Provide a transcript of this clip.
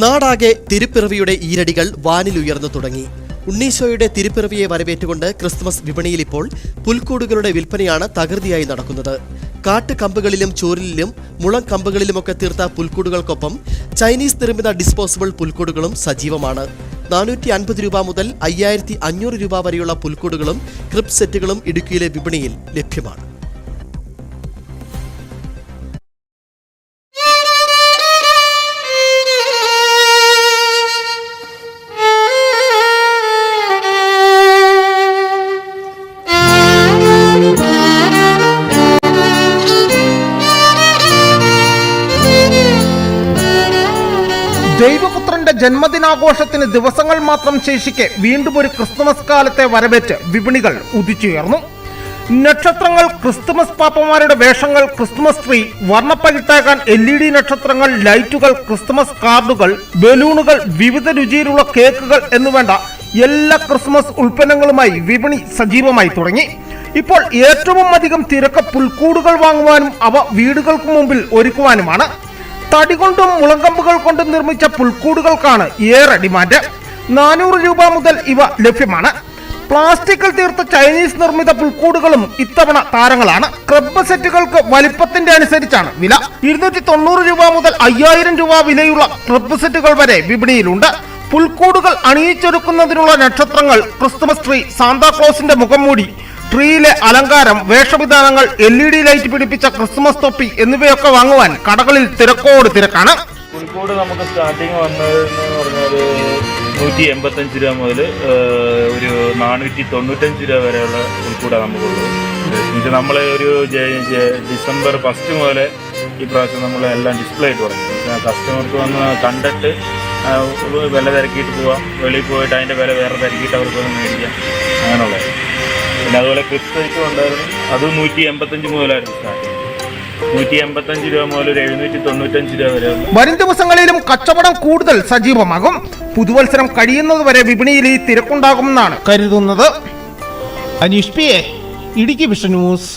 നാടാകെ തിരുപ്പിറവിയുടെ ഈരടികൾ വാനിലുയർന്നു തുടങ്ങി. ഉണ്ണീശോയുടെ തിരുപ്പിറവിയെ വരവേറ്റുകൊണ്ട് ക്രിസ്മസ് വിപണിയിൽ ഇപ്പോൾ പുൽക്കൂടുകളുടെ വിൽപ്പനയാണ് തകൃതിയായി നടക്കുന്നത്. കാട്ടുകമ്പുകളിലും ചൂരലിലും മുളം കമ്പുകളിലുമൊക്കെ തീർത്ത പുൽക്കൂടുകൾക്കൊപ്പം ചൈനീസ് നിർമ്മിത ഡിസ്പോസിബിൾ പുൽക്കൂടുകളും സജീവമാണ്. നാനൂറ്റി അൻപത് രൂപ മുതൽ അയ്യായിരത്തി അഞ്ഞൂറ് രൂപ വരെയുള്ള പുൽക്കൂടുകളും ക്രിപ്സെറ്റുകളും ഇടുക്കിയിലെ വിപണിയിൽ ലഭ്യമാണ്. ദൈവപുത്രന്റെ ജന്മദിനാഘോഷത്തിന് ദിവസങ്ങൾ മാത്രം ശേഷിക്കെ വീണ്ടും ഒരു ക്രിസ്തുമസ് കാലത്തെ വരവേറ്റ് വിപണികൾ ഉദിച്ചുയർന്നു. നക്ഷത്രങ്ങൾ ക്രിസ്തുമസ് പാപ്പമാരുടെ വേഷങ്ങൾ ക്രിസ്തുമസ് ട്രീ വർണപ്പകിട്ടാകാൻ എൽ ഇ ഡി നക്ഷത്രങ്ങൾ ലൈറ്റുകൾ ക്രിസ്തുമസ് കാർഡുകൾ ബലൂണുകൾ വിവിധ രുചിയിലുള്ള കേക്കുകൾ എന്നുവേണ്ട എല്ലാ ക്രിസ്മസ് ഉൽപ്പന്നങ്ങളുമായി വിപണി സജീവമായി തുടങ്ങി. ഇപ്പോൾ ഏറ്റവും അധികം തിരക്ക് പുൽക്കൂടുകൾ വാങ്ങുവാനും അവ വീടുകൾക്ക് മുമ്പിൽ ഒരുക്കുവാനുമാണ്. തടി കൊണ്ടും മുളങ്കമ്പുകൾ കൊണ്ടും നിർമ്മിച്ച പുൽക്കൂടുകൾക്കാണ് ഏറെ ഡിമാൻഡ്. നാനൂറ് രൂപ മുതൽ ഇവ ലഭ്യമാണ്. പ്ലാസ്റ്റിക്കിൽ തീർത്ത ചൈനീസ് നിർമ്മിത പുൽക്കൂടുകളും ഇത്തവണ താരങ്ങളാണ്. ക്രബ് സെറ്റുകൾക്ക് വലിപ്പത്തിന്റെ അനുസരിച്ചാണ് വില. ഇരുന്നൂറ്റി തൊണ്ണൂറ് രൂപ മുതൽ അയ്യായിരം രൂപ വിലയുള്ള ക്രബ് സെറ്റുകൾ വരെ വിപണിയിലുണ്ട്. പുൽക്കൂടുകൾ അണിയിച്ചൊരുക്കുന്നതിനുള്ള നക്ഷത്രങ്ങൾ ക്രിസ്തുമസ് ട്രീ സാന്താക്ലോസിന്റെ മുഖംമൂടി ട്രീയിലെ അലങ്കാരം വേഷവിധാനങ്ങൾ എൽ ഇ ഡി ലൈറ്റ് പിടിപ്പിച്ച ക്രിസ്മസ് തൊപ്പി എന്നിവയൊക്കെ വാങ്ങുവാൻ കടകളിൽ തിരക്കോട് തിരക്കാണ്. കോഴിക്കോട് നമുക്ക് സ്റ്റാർട്ടിങ് വന്നതെന്ന് പറഞ്ഞാൽ നൂറ്റി എൺപത്തഞ്ച് രൂപ മുതൽ ഒരു നാനൂറ്റി തൊണ്ണൂറ്റഞ്ച് രൂപ വരെയുള്ള പുൽക്കൂടാണ് നമുക്കുള്ളത് എന്നുവെച്ചാൽ നമ്മൾ ഒരു ഡിസംബർ ഫസ്റ്റ് മുതൽ ഈ പ്രാവശ്യം നമ്മൾ എല്ലാം ഡിസ്പ്ലേ ആയിട്ട് തുടങ്ങി. കസ്റ്റമർക്ക് വന്ന് കണ്ടിട്ട് വില തിരക്കിയിട്ട് പോവാം. വെളിയിൽ പോയിട്ട് അതിന്റെ വില വേറെ തിരക്കിയിട്ട് അവർക്ക് വന്ന് മേടിക്കാം. അങ്ങനെയുള്ളത്. പിന്നെ അതുപോലെ ക്രിസ്തയ്ക്കും ഉണ്ടായിരുന്നു. അത് നൂറ്റി എൺപത്തഞ്ച് മുതലായിരുന്നു സ്റ്റാർട്ടിങ് രൂപ മുതൽ ഒരു എഴുന്നൂറ്റി തൊണ്ണൂറ്റഞ്ച് രൂപ വരെയുള്ള വരും ദിവസങ്ങളിലും കച്ചവടം കൂടുതൽ സജീവമാകും. പുതുവത്സരം കഴിയുന്നതുവരെ വിപണിയിൽ ഈ തിരക്കുണ്ടാകുമെന്നാണ് കരുതുന്നത്. Anish P Idukki vision news.